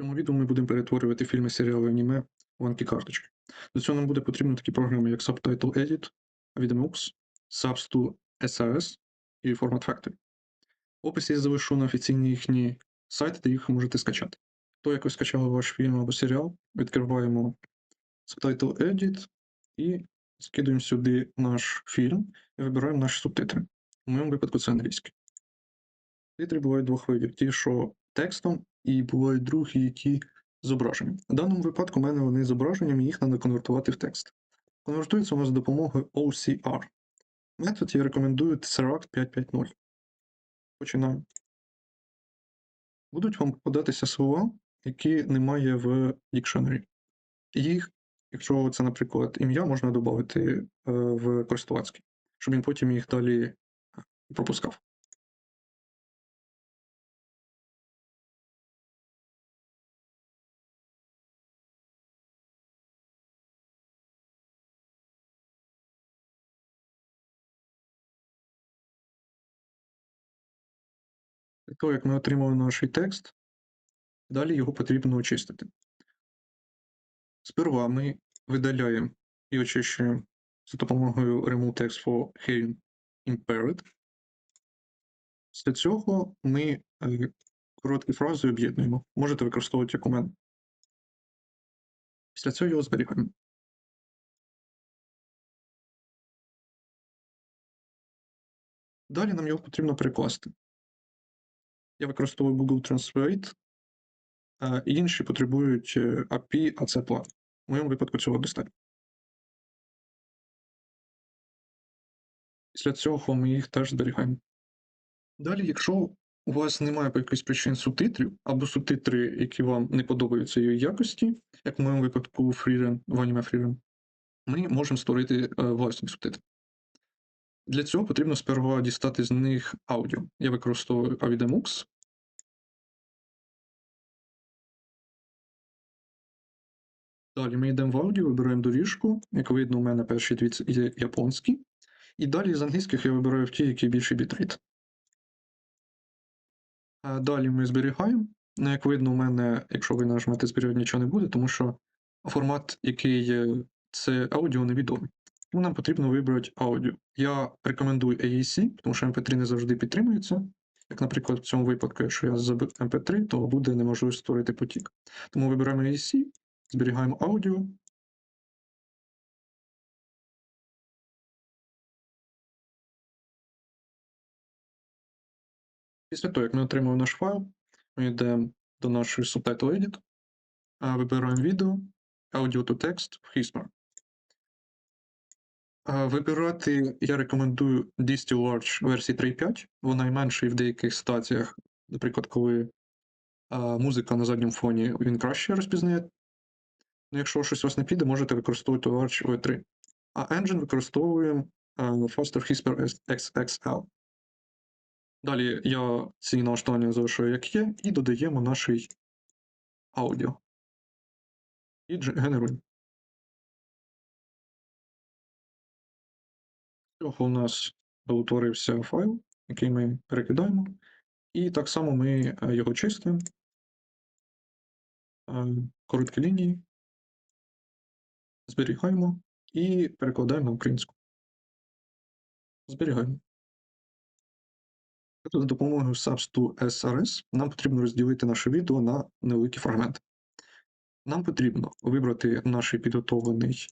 цьому відео ми будемо перетворювати фільми, серіали, аніме в анкі-карточки. До цього нам буде потрібно такі програми, як Subtitle Edit, Videmux, Subs2 SRS і Format Factory. В описі я залишу на офіційні їхні сайти, де їх можете скачати. То, як ви скачали ваш фільм або серіал, відкриваємо Subtitle Edit і скидуємо сюди наш фільм і вибираємо наші субтитри. У моєму випадку це англійський. Титри бувають двох видів: ті, що текстом, і бувають другі, які зображенням. В даному випадку в мене вони зображенням, їх треба конвертувати в текст. Конвертується у нас за допомогою OCR. Метод я рекомендую Tesseract 550. Починаємо. Будуть вам попадатися слова, які немає в дікшенері. Їх, якщо це, наприклад, ім'я, можна додати е, в користувацький, щоб він потім їх далі пропускав. Того, як ми отримали наш текст, далі його потрібно очистити. Сперва ми видаляємо і очищуємо за допомогою Remove Text for Hearing Impaired. Після цього ми е, короткі фрази об'єднуємо. Можете використовувати як у мене. Після цього його зберігаємо. Далі нам його потрібно перекласти. Я використовую Google Translate, а інші потребують е, API, а це плат. В моєму випадку цього достатньо. Після цього ми їх теж зберігаємо. Далі, якщо у вас немає по якихось причин субтитрів, або субтитри, які вам не подобаються її якості, як в моєму випадку Freerun, в Anime Freerun, ми можемо створити е, власні субтитри. Для цього потрібно сперва дістати з них аудіо. Я використовую Avidemux. Далі ми йдемо в аудіо, вибираємо доріжку. Як видно, у мене перші дві є японські. І далі з англійських я вибираю ті, які більший бітрейт. Далі ми зберігаємо. Ну, як видно, у мене, якщо ви нажмете зберігати, нічого не буде, тому що формат, який це аудіо невідомий. Тому нам потрібно вибрати аудіо. Я рекомендую AAC, тому що MP3 не завжди підтримується. Як, наприклад, в цьому випадку, якщо я забив MP3, то буде неможливо створити потік. Тому вибираємо AAC, зберігаємо аудіо. Після того, як ми отримали наш файл, ми йдемо до нашої Subtitle Edit, вибираємо відео, Audio to Text в Hismar. Вибирати я рекомендую Distill Large версії 3.5. Вона менша і в деяких ситуаціях, наприклад, коли музика на задньому фоні він краще розпізнає. Ну, якщо щось у вас не піде, можете використовувати Large V3. А Engine використовуємо а, Faster Hisper XXL. Далі я ці налаштування залишаю як є, і додаємо наш аудіо. І генеруємо. Цього у нас утворився файл, який ми перекидаємо. І так само ми е, його чистимо. Е, Короткі лінії. Зберігаємо і перекладаємо на українську. Зберігаємо. За допомогою Subs2 SRS нам потрібно розділити наше відео на невеликі фрагменти. Нам потрібно вибрати наш підготовлений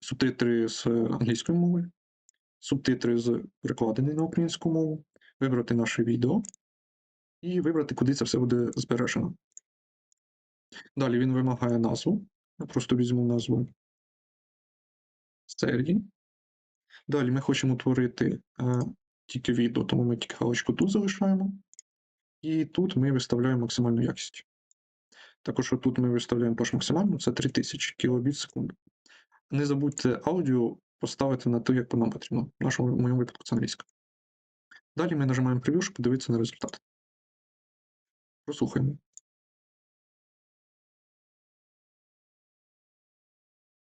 субтитри з англійської мови, субтитри з перекладені на українську мову, вибрати наше відео і вибрати, куди це все буде збережено. Далі він вимагає назву. Я просто візьму назву серії. Далі ми хочемо утворити е, тільки відео, тому ми тільки галочку тут залишаємо. І тут ми виставляємо максимальну якість. Також тут ми виставляємо теж максимальну, це 3000 кбіт секунду. Не забудьте аудіо поставити на те, як нам потрібно. В нашому в моєму випадку це англійська. Далі ми нажимаємо прев'ю, щоб подивитися на результат. Прослухаємо.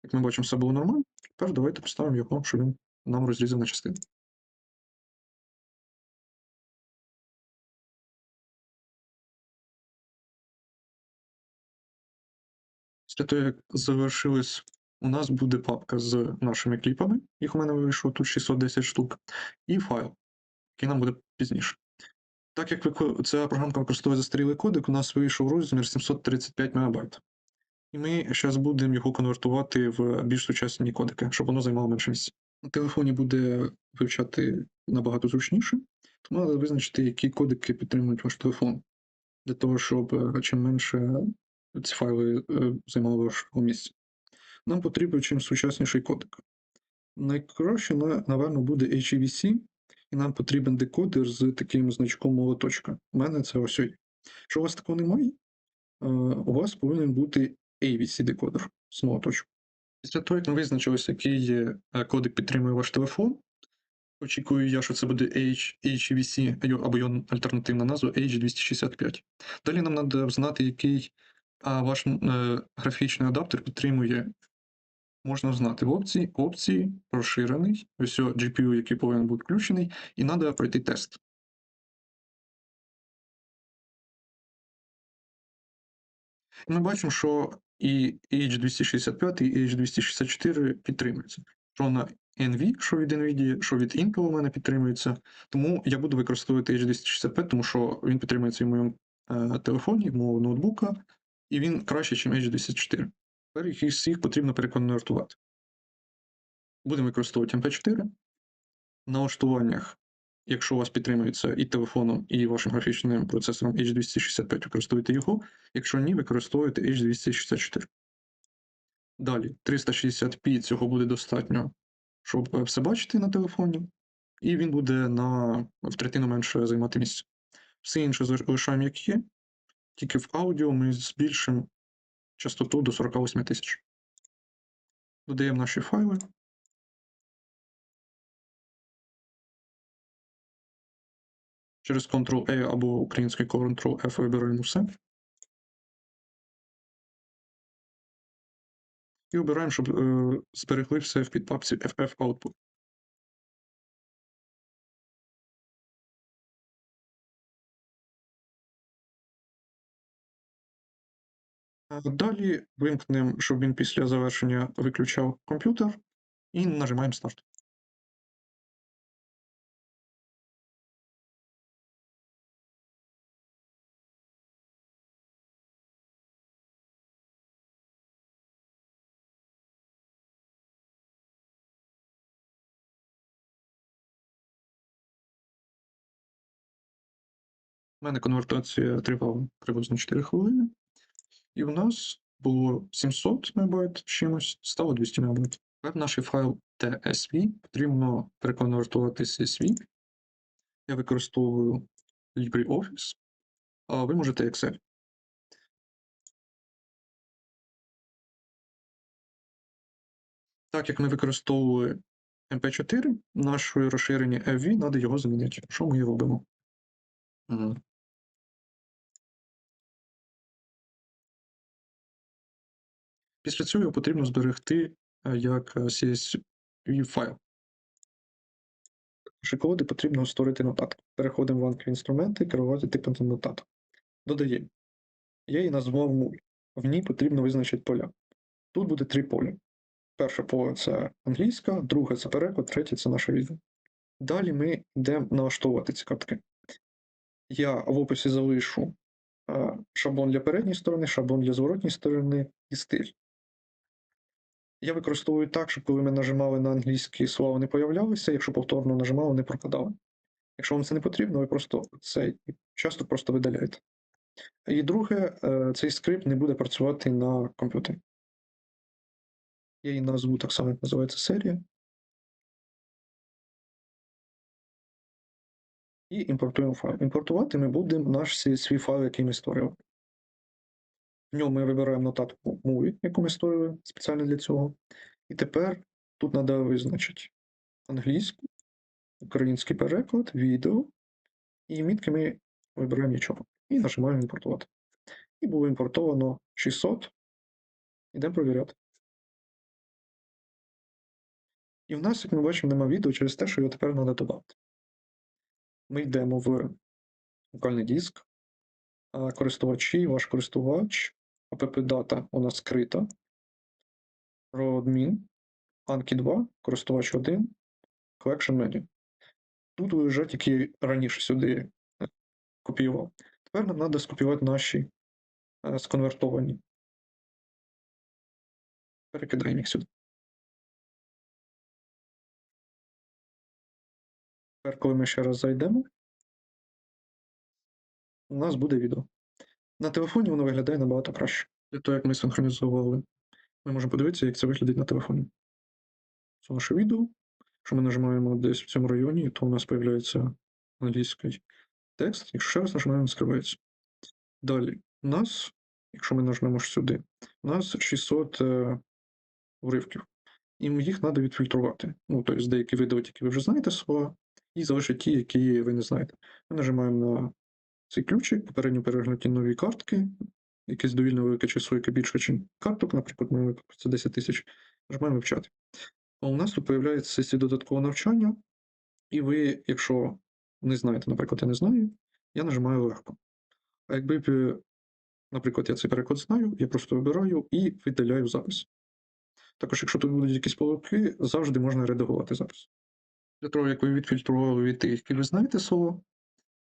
Як ми бачимо, все було нормально. Тепер давайте поставимо його, щоб він нам розрізав на частини. Після того, як завершилось, у нас буде папка з нашими кліпами. Їх у мене вийшло тут 610 штук, і файл, який нам буде пізніше. Так як ця програмка використовує застарілий кодек, у нас вийшов розмір 735 МБ. І ми зараз будемо його конвертувати в більш сучасні кодеки, щоб воно займало менше місця. На телефоні буде вивчати набагато зручніше, тому треба визначити, які кодеки підтримують ваш телефон, для того, щоб е, чим менше ці файли е, займали вашого місця. Нам потрібен чим сучасніший кодек. Найкраще, напевно, буде HEVC, і нам потрібен декодер з таким значком молоточка. У мене це ось. Якщо у вас такого немає, е, у вас повинен бути AVC декодер з молоточком. Після того, як ми визначилися, який е, підтримує ваш телефон, очікую я, що це буде HVC або його альтернативна назва H265. Далі нам треба знати, який ваш е, графічний адаптер підтримує. Можна знати в опції, опції, розширений, ось GPU, який повинен бути включений, і треба пройти тест. Ми бачимо, що і H265, і H264 підтримуються. Що на NV, що від NVIDIA, що від Intel у мене підтримується. Тому я буду використовувати H265, тому що він підтримується і в моєму е, телефоні, в мого ноутбука, і він краще, ніж H264. Тепер їх всіх потрібно переконвертувати. Будемо використовувати MP4. В налаштуваннях, якщо у вас підтримується і телефоном, і вашим графічним процесором H265, використовуйте його. Якщо ні, використовуйте H264. Далі, 360p цього буде достатньо, щоб е, все бачити на телефоні, і він буде на в третину менше займати місце. Все інше залиш- лишаємо як є, тільки в аудіо ми збільшимо частоту до 48 тисяч. Додаємо наші файли. Через Ctrl-E або український Ctrl-F вибираємо все. І обираємо, щоб е, зберегли все в підпапці FF Output. Далі вимкнемо, щоб він після завершення виключав комп'ютер, і нажимаємо старт. У мене конвертація тривала приблизно 4 хвилини. І в нас було 700 МБ чимось, стало 200 МБ. Тепер наш файл TSV потрібно переконвертувати CSV. Я використовую LibreOffice, а ви можете Excel. Так як ми використовували MP4, наше розширення FV, треба його замінити. Що ми і робимо? Після цього його потрібно зберегти е, як е, CSV файл. Коди потрібно створити нотатку. Переходимо в анкер інструменти, керувати типом нотаток. Додаємо. Я її назвав Movie. В ній потрібно визначити поля. Тут буде три поля. Перше поле це англійська, друге це переклад, третє це наше відео. Далі ми йдемо налаштовувати ці картки. Я в описі залишу е, шаблон для передньої сторони, шаблон для зворотньої сторони і стиль. Я використовую так, щоб коли ми нажимали на англійські слова, вони появлялися, якщо повторно нажимали, вони пропадали. Якщо вам це не потрібно, ви просто цей часто просто видаляєте. І друге, е, цей скрипт не буде працювати на комп'ютері. Я її назву так само, як називається серія. І імпортуємо файл. Імпортувати ми будемо наш свій файл, який ми створили. В ньому ми вибираємо нотатку Movie, яку ми створили спеціально для цього. І тепер тут треба визначити англійську, український переклад, відео. І мітки ми вибираємо нічого. І нажимаємо імпортувати. І було імпортовано 600. Ідемо провіряти. І в нас, як ми бачимо, нема відео через те, що його тепер треба додати. Ми йдемо в локальний диск, користувачі, ваш користувач, app-дата у нас скрита. Roadmin, Anki 2, користувач 1, Collection Menu. Тут ви вже тільки раніше сюди е, копіював. Тепер нам треба скопіювати наші е, сконвертовані. Перекидаємо їх сюди. Тепер, коли ми ще раз зайдемо, у нас буде відео. На телефоні воно виглядає набагато краще. Для того, як ми синхронізували, ми можемо подивитися, як це виглядить на телефоні. Це наше відео. Якщо ми нажимаємо десь в цьому районі, то у нас з'являється англійський текст. Якщо ще раз нажимаємо, скривається. Далі, у нас, якщо ми нажмемо сюди, у нас 600 е, уривків. І їх треба відфільтрувати. Ну, тобто деякі видавати, які ви вже знаєте слова, і залишити ті, які ви не знаєте. Ми нажимаємо на цей ключик, попередньо переглянуті нові картки, якесь довільно велике число, яке більше, ніж карток, наприклад, ми випадку це 10 тисяч, нажимаємо вивчати. А у нас тут появляється сесія додаткового навчання, і ви, якщо не знаєте, наприклад, я не знаю, я нажимаю легко. А якби, наприклад, я цей переклад знаю, я просто вибираю і видаляю запис. Також, якщо тут будуть якісь помилки, завжди можна редагувати запис. Для того, як ви відфільтрували від тих, які ви знаєте слово,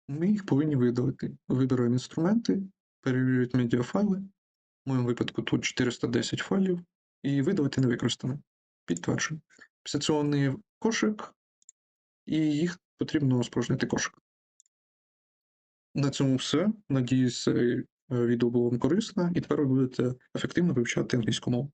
ми їх повинні видалити. Вибираємо інструменти, перевірюють медіафайли. В моєму випадку тут 410 файлів, і видалити не використано. Підтверджую. Після цього вони в кошик, і їх потрібно спорожнити кошик. На цьому все. Надіюсь, е, відео було вам корисне, і тепер ви будете ефективно вивчати англійську мову.